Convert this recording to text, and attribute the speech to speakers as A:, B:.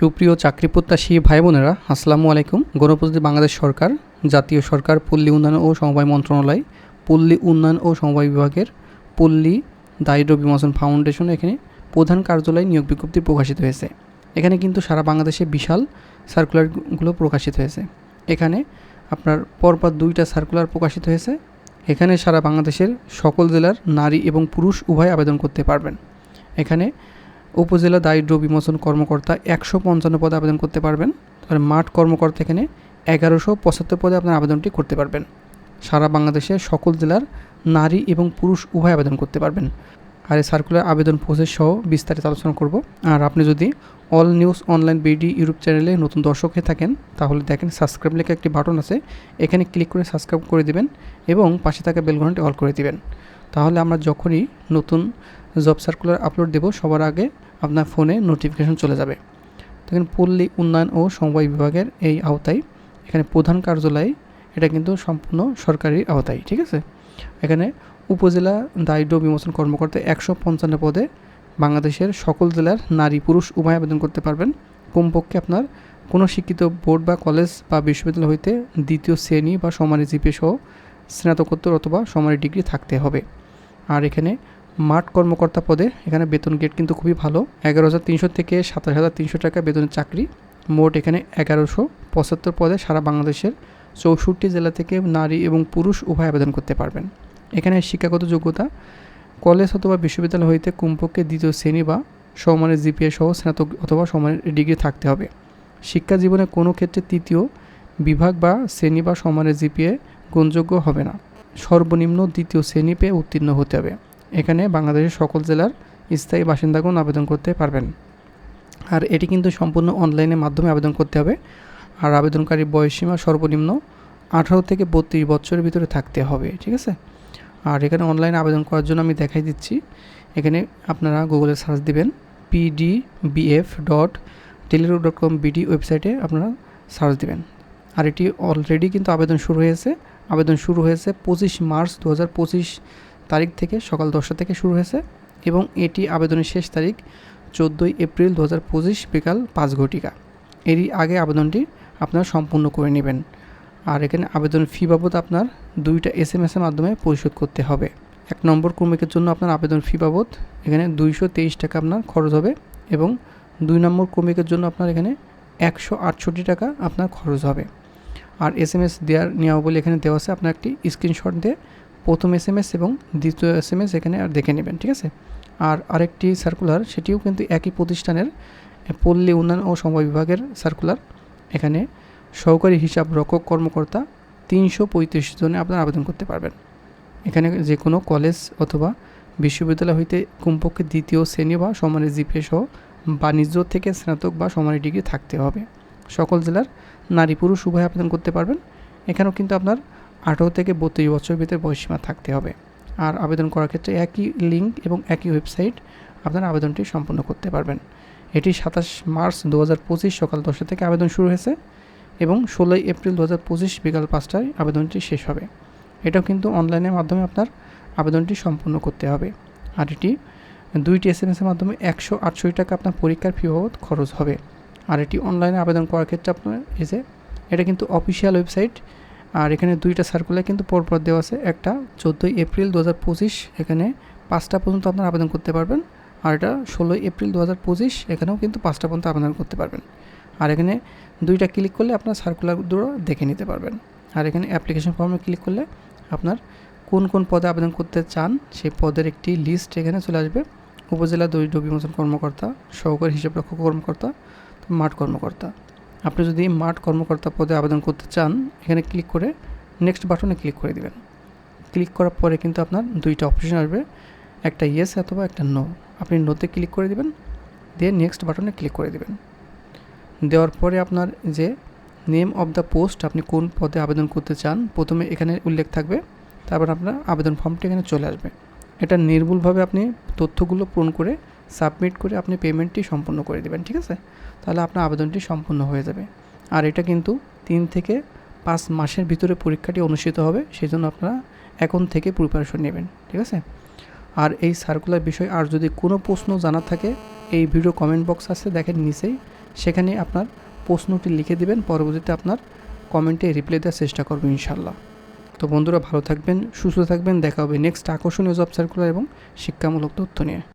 A: সুপ্রিয় চাকরি প্রত্যাশী ভাই বোনেরা আসসালামু আলাইকুম। গণপ্রজাতন্ত্রী বাংলাদেশ সরকার, জাতীয় সরকার, পল্লী উন্নয়ন ও সমবায় মন্ত্রণালয়, পল্লী উন্নয়ন ও সমবায় বিভাগের পল্লী দারিদ্র বিমোচন ফাউন্ডেশন এখানে প্রধান কার্যালয় নিয়োগ বিজ্ঞপ্তি প্রকাশিত হয়েছে। এখানে কিন্তু সারা বাংলাদেশে বিশাল সার্কুলারগুলো প্রকাশিত হয়েছে। এখানে আপনার পরপর দুইটা সার্কুলার প্রকাশিত হয়েছে। এখানে সারা বাংলাদেশের সকল জেলার নারী এবং পুরুষ উভয় আবেদন করতে পারবেন। এখানে উপজেলা দারিদ্র বিমোচন কর্মকর্তা একশো পঞ্চান্ন পদে আবেদন করতে পারবেন। আর মাঠ কর্মকর্তা এখানে এগারোশো পঁচাত্তর পদে আপনার আবেদনটি করতে পারবেন। সারা বাংলাদেশে সকল জেলার নারী এবং পুরুষ উভয় আবেদন করতে পারবেন। আর এই সার্কুলার আবেদন প্রসেস সহ বিস্তারিত আলোচনা করব। আর আপনি যদি all news online BD YouTube চ্যানেলে নতুন দর্শক হয়ে থাকেন, তাহলে দেখেন সাবস্ক্রাইব লেখা একটি বাটন আছে। এখানে ক্লিক করে সাবস্ক্রাইব করে দিবেন এবং পাশে থাকা বেলঘন্টি অল করে দিবেন। তাহলে আমরা যখনই নতুন জব সার্কুলার আপলোড দেব, সবার আগে আপনার ফোনে নোটিফিকেশন চলে যাবে। দেখেন, পল্লী উন্নয়ন ও সমবায় বিভাগের এই আওতায় এখানে প্রধান কার্যালয়, এটা কিন্তু সম্পূর্ণ সরকারি আওতায়, ঠিক আছে? এখানে উপজেলা দারিদ্র বিমোচন কর্মকর্তা একশো পঞ্চান্ন পদে বাংলাদেশের সকল জেলার নারী, পুরুষ উভয় আবেদন করতে পারবেন। কমপক্ষে আপনার কোনো শিক্ষিত বোর্ড বা কলেজ বা বিশ্ববিদ্যালয় হইতে দ্বিতীয় শ্রেণি বা সমানের জিপে সহ স্নাতকোত্তর অথবা সমানের ডিগ্রি থাকতে হবে। আর এখানে মাঠ কর্মকর্তা পদে এখানে বেতন গেট কিন্তু খুবই ভালো। এগারো হাজার তিনশো থেকে সাতাশ হাজার তিনশো টাকা বেতনের চাকরি। মোট এখানে এগারোশো পঁচাত্তর পদে সারা বাংলাদেশের চৌষট্টি জেলা থেকে নারী এবং পুরুষ উভয় আবেদন করতে পারবেন। এখানে শিক্ষাগত যোগ্যতা, কলেজ অথবা বিশ্ববিদ্যালয় হইতে কমপক্ষে দ্বিতীয় শ্রেণি বা সমানের জিপিএ সহ স্নাতক অথবা সমানের ডিগ্রি থাকতে হবে। শিক্ষা জীবনে কোনো ক্ষেত্রে তৃতীয় বিভাগ বা শ্রেণি বা সমানের জিপিএ গ্রহণযোগ্য হবে না। সর্বনিম্ন দ্বিতীয় শ্রেণি পেয়ে উত্তীর্ণ হতে হবে। এখানে বাংলাদেশের সকল জেলার স্থায়ী বাসিন্দাগণ আবেদন করতে পারবেন। আর এটি কিন্তু সম্পূর্ণ অনলাইনের মাধ্যমে আবেদন করতে হবে। আর আবেদনকারী বয়সীমা সর্বনিম্ন আঠারো থেকে বত্রিশ বছরের ভিতরে থাকতে হবে, ঠিক আছে? আর এখানে অনলাইনে আবেদন করার জন্য আমি দেখাই দিচ্ছি। এখানে আপনারা গুগলে সার্চ দিবেন পিডিবিএফ ডট টেলিরো ডট কম বিডি ওয়েবসাইটে আপনারা সার্চ দিবেন। আর এটি অলরেডি কিন্তু আবেদন শুরু হয়েছে। আবেদন শুরু হয়েছে পঁচিশ মার্চ দু হাজার পঁচিশ তারিখ থেকে, সকাল দশটা থেকে শুরু হয়েছে এবং এটি আবেদনের শেষ তারিখ চোদ্দোই এপ্রিল দু হাজার পঁচিশ বিকাল পাঁচ ঘটিকা। এরই আগে আবেদনটি আপনারা সম্পূর্ণ করে নেবেন। আর এখানে আবেদন ফি বাবদ আপনার দুইটা এস এম এসের মাধ্যমে পরিশোধ করতে হবে। এক নম্বর ক্রমিকের জন্য আপনার আবেদন ফি বাবদ এখানে দুইশো তেইশ টাকা আপনার খরচ হবে এবং দুই নম্বর ক্রমিকের জন্য আপনার এখানে একশো আটষট্টি টাকা আপনার খরচ হবে। আর এস এম এস দেওয়ার নিয়মাবলী এখানে দেওয়া আছে। আপনার একটি স্ক্রিনশট দিয়ে প্রথম এস এম এস এবং দ্বিতীয় এস এম এস এখানে আর দেখে নেবেন, ঠিক আছে? আর আরেকটি সার্কুলার সেটিও কিন্তু একই প্রতিষ্ঠানের, পল্লী উন্নয়ন ও সমবায় বিভাগের সার্কুলার এখানে সহকারী হিসাব রক্ষক কর্মকর্তা তিনশো পঁয়ত্রিশ জনে আপনারা আবেদন করতে পারবেন। এখানে যে কোনো কলেজ অথবা বিশ্ববিদ্যালয় হইতে কমপক্ষে দ্বিতীয়, শ্রেণি বা সমানের জিপিএ সহ বাণিজ্য থেকে স্নাতক বা সমানের ডিগ্রি থাকতে হবে। সকল জেলার নারী পুরুষ উভয় আবেদন করতে পারবেন। এখানেও কিন্তু আপনার আঠারো থেকে বত্রিশ বছর ভিতরে বয়সীমা থাকতে হবে। আর আবেদন করার ক্ষেত্রে একই লিঙ্ক এবং একই ওয়েবসাইট আপনার আবেদনটি সম্পন্ন করতে পারবেন। এটি সাতাশ মার্চ দু হাজার পঁচিশ সকাল দশটা থেকে আবেদন শুরু হয়েছে এবং ষোলোই এপ্রিল দু হাজার পঁচিশ বিকাল পাঁচটায় আবেদনটি শেষ হবে। এটাও কিন্তু অনলাইনের মাধ্যমে আপনার আবেদনটি সম্পূর্ণ করতে হবে। আর এটি দুইটি এস এম এসের মাধ্যমে একশো আটষট্টি টাকা আপনার পরীক্ষার ফি বাবদ খরচ হবে। আর এটি অনলাইনে আবেদন করার ক্ষেত্রে আপনার এই যে, এটা কিন্তু অফিসিয়াল ওয়েবসাইট আর এখানে দুইটা সার্কুলার কিন্তু পরপর দেওয়া আছে। একটা চোদ্দোই এপ্রিল দু হাজার পঁচিশ, এখানে পাঁচটা পর্যন্ত আপনার আবেদন করতে পারবেন। আর এটা ষোলোই এপ্রিল দু হাজার পঁচিশ, এখানেও কিন্তু পাঁচটা পর্যন্ত আবেদন করতে পারবেন। আর এখানে দুইটা ক্লিক করলে আপনার সার্কুলারগুলো দেখে নিতে পারবেন। আর এখানে অ্যাপ্লিকেশন ফর্মে ক্লিক করলে আপনার কোন কোন পদে আবেদন করতে চান, সেই পদের একটি লিস্ট এখানে চলে আসবে। উপজেলা দরিদ্র বিমোচন কর্মকর্তা, সহকারী হিসাবরক্ষক কর্মকর্তা মাঠ কর্মকর্তা। আপনি যদি মাঠ কর্মকর্তা পদে আবেদন করতে চান, এখানে ক্লিক করে নেক্সট বাটনে ক্লিক করে দেবেন। ক্লিক করার পরে কিন্তু আপনার দুইটা অপশন আসবে, একটা ইয়েস অথবা একটা নো আপনি নোতে ক্লিক করে দিবেন, দিয়ে নেক্সট বাটনে ক্লিক করে দেবেন। দেওয়ার পরে আপনার যে নেম অফ দ্য পোস্ট আপনি কোন পদে আবেদন করতে চান, প্রথমে এখানে উল্লেখ থাকবে, তারপর আপনার আবেদন ফর্মটি এখানে চলে আসবে। এটা নির্ভুলভাবে আপনি তথ্যগুলো পূরণ করে সাবমিট করে আপনি পেমেন্টটি সম্পূর্ণ করে দেবেন, ঠিক আছে? তাহলে আপনার আবেদনটি সম্পূর্ণ হয়ে যাবে। আর এটা কিন্তু তিন থেকে পাঁচ মাসের ভিতরে পরীক্ষাটি অনুষ্ঠিত হবে সেই জন্য আপনারা এখন থেকে প্রিপারেশন নেবেন, ঠিক আছে? আর এই সার্কুলার বিষয় আর যদি কোনো প্রশ্ন জানার থাকে, এই ভিডিও কমেন্ট বক্স আছে দেখেন নিচেই, সেখানে আপনার প্রশ্নটি লিখে দেবেন, পরবর্তীতে আপনার কমেন্টে রিপ্লাই দেওয়ার চেষ্টা করব ইনশাল্লাহ তো বন্ধুরা ভালো থাকবেন, সুস্থ থাকবেন, দেখা হবে নেক্সট আকর্ষণীয় জব সার্কুলার এবং শিক্ষামূলক তথ্য নিয়ে।